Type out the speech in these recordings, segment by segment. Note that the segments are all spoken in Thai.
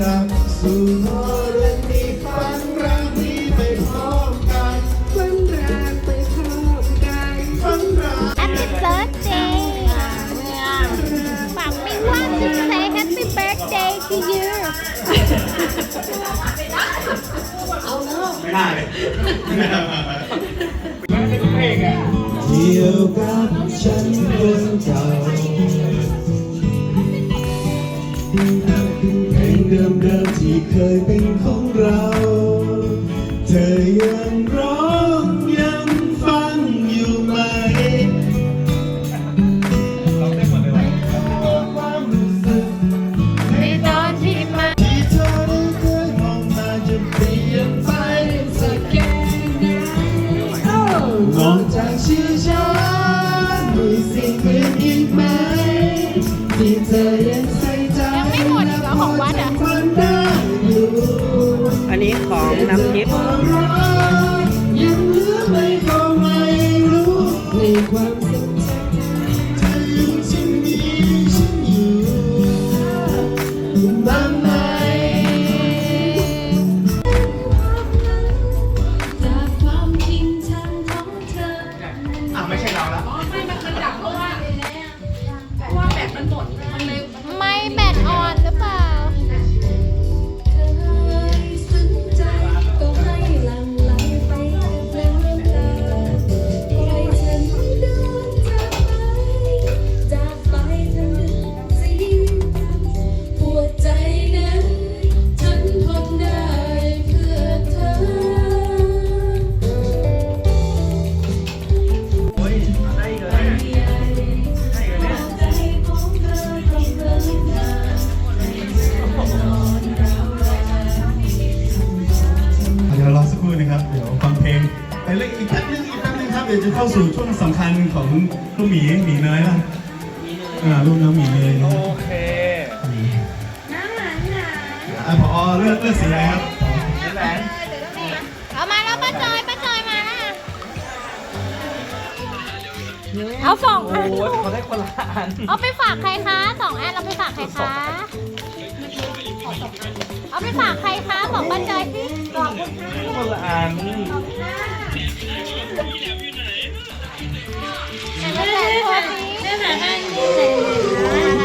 รักสู่ธรณีฝันรักนี้ไปพร้อมกันฝันรักไปพร้อมกันฝันรัก Happy birthday ฝากไม่ว่าจะ say happy birthday to you ไม่ได้เลยเกี่ยวกับฉันคนเก่า เพลงเดิมๆที่เคยเป็นของเรา เธอยังร้อ อีกแป๊บนึงครับเดี๋ยวจะเข้าสู่ช่วงสำคัญของลูกหมีหมีเนยละอ่าลูกน้องหมีเนยนะโอเคอะพอเลือกเลือกสีอะไรครับแหวนเอามาแล้วป้าจอยป้าจอยมาแล้ว เอาสองโอ้อันโหเขาได้คนละอันเอาไปฝากใครคะสองอันเราไปฝากใครคะ เอาไปฝากใครคะ บอกป้าจอยสิ คนละอัน แต่ละแต่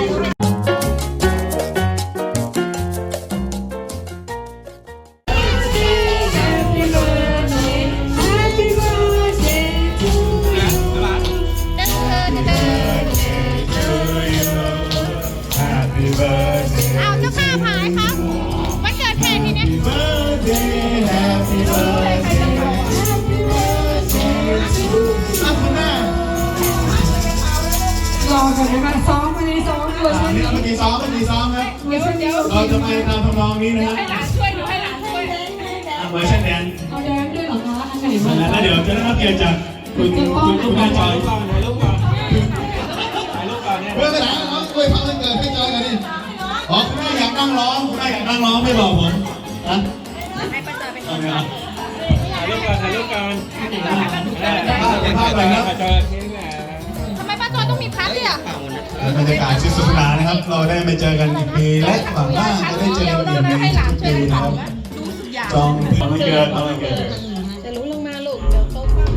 อมไม่มีซ้อมครับเวอร์ชันเดียวเราจะไปตามทำนองนี้นะฮะให้หลานช่วยดูให้หลานช่วยอะเวอร์ชันแดนเอาแดนด้วยเหรอคะอันไหนมาแล้วเดี๋ยวจะได้รับเกียรติจากคุณคุณคุณแม่จอยก่อนถ่ายรูปก่อนถ่ายรูปก่อนเนี่ยเพื่อนไปไหนน้องคุยพักวันเกิดให้จอยกันดิอ๋อคุณแม่อยากนั่งร้องคุณแม่อยากนั่งร้องไม่บอกผมนะให้ป้าจอยไปก่อนถ่ายรูปก่อนถ่ายรูปก่อนภาพไปครับเจอที่ไหนทำไมป้า จอยต้องมีพัดเนี่ยบรรยากาศชื่นสนุกสนานนะครับ เราได้มาเจอกันอีกปีและหวังว่าจะได้เจอกันอย่างในทุกปีนะครับจองตอนวันเกิดตอนวันเกิดจะรู้ลงมาลูกเดี๋ยวโต๊ะฟัง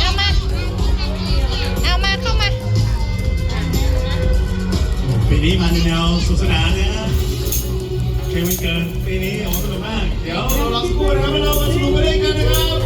เอามา เอามาเข้ามา ปีนี้มาในแนวสนุกสนานนะครับ เพลงวันเกิดปีนี้โอ้สนุกมาก เดี๋ยวเราสักครู่นะครับเรามาสนุกไปด้วยกันนะครับ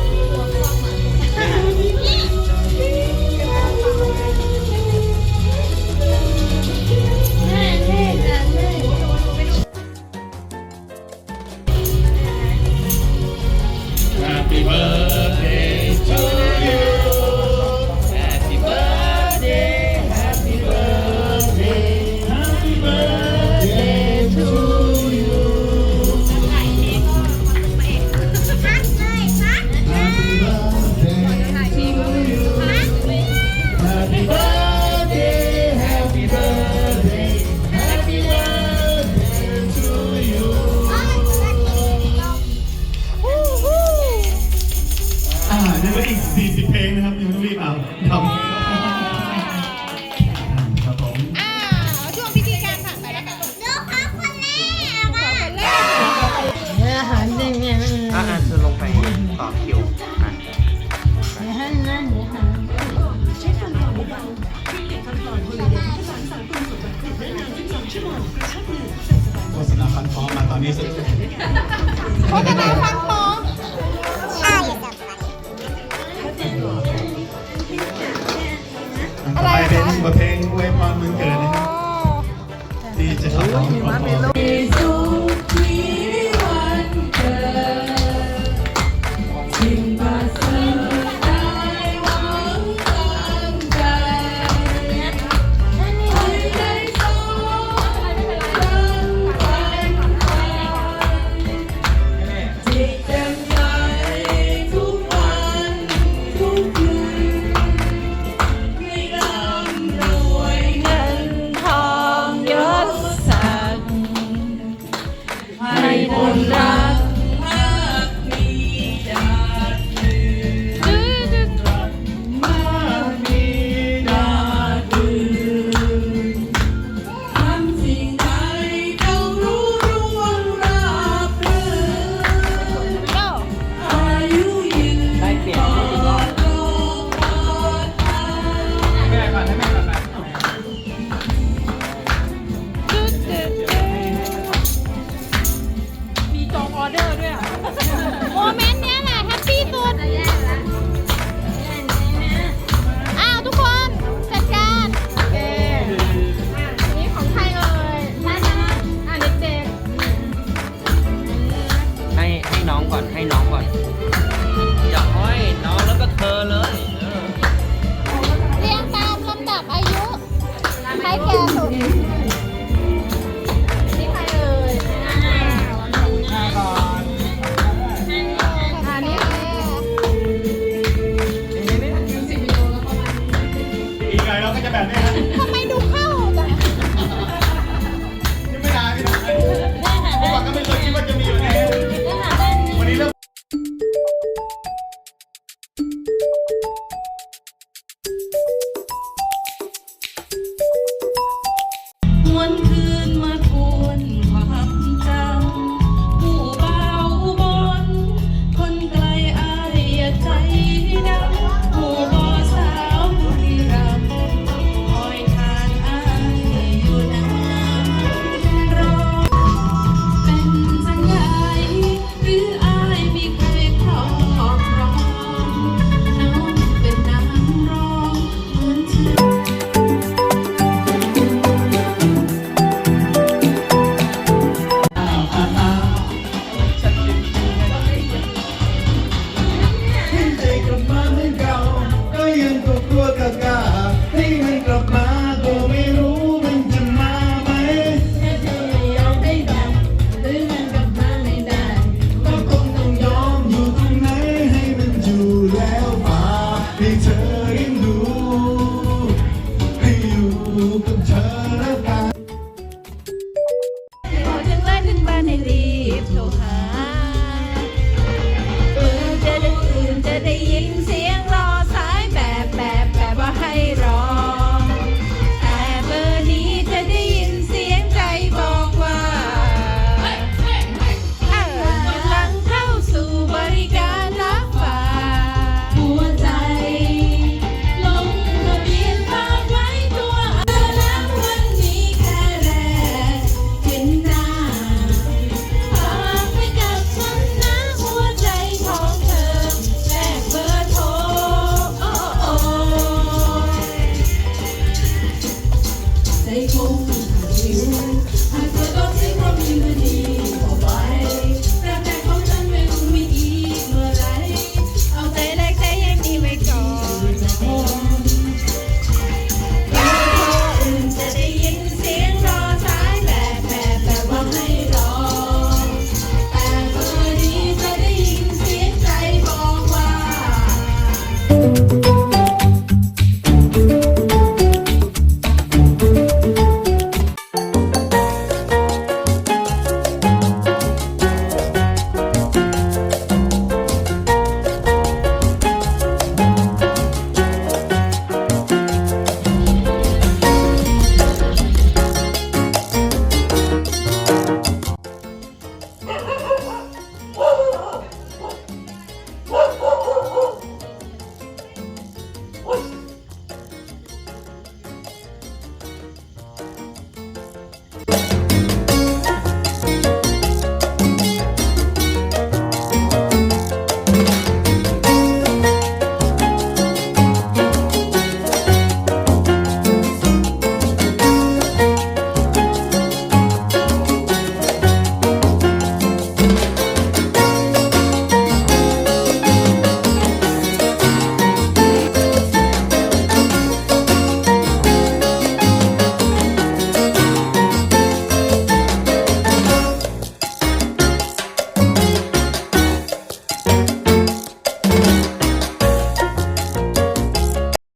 โฆษณาฟันฟอมมาตอนนี้สุดโฆษณาฟังฟ้องใช่ต่อไปเป็นบทเพลงอวยพรวันเกิดนะครับที่จะขับร้องพร้อม on.